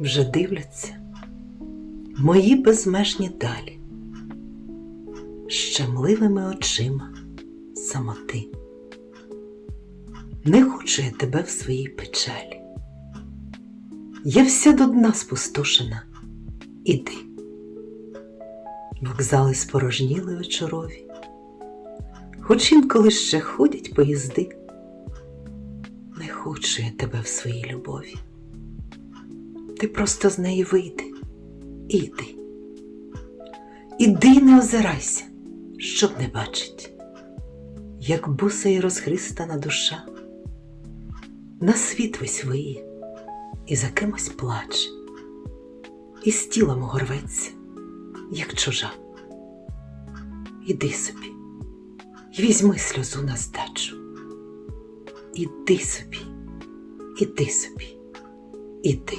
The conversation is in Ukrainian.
вже дивляться мої безмежні далі, щемливими очима самоти. Не хочу я тебе в своїй печалі. Я вся до дна спустошена, іди. Вокзали спорожніли вечорові, хоч інколи ще ходять поїзди. Не хочу я тебе в своїй любові. Ти просто з неї вийди, іди. Іди не озирайся, щоб не бачить, як буса й розхристана душа, на світ весь виє і за кимось плаче, і з тіла мого рветься, як чужа. Іди собі, й візьми сльозу на здачу. Іди собі, іди собі, іди.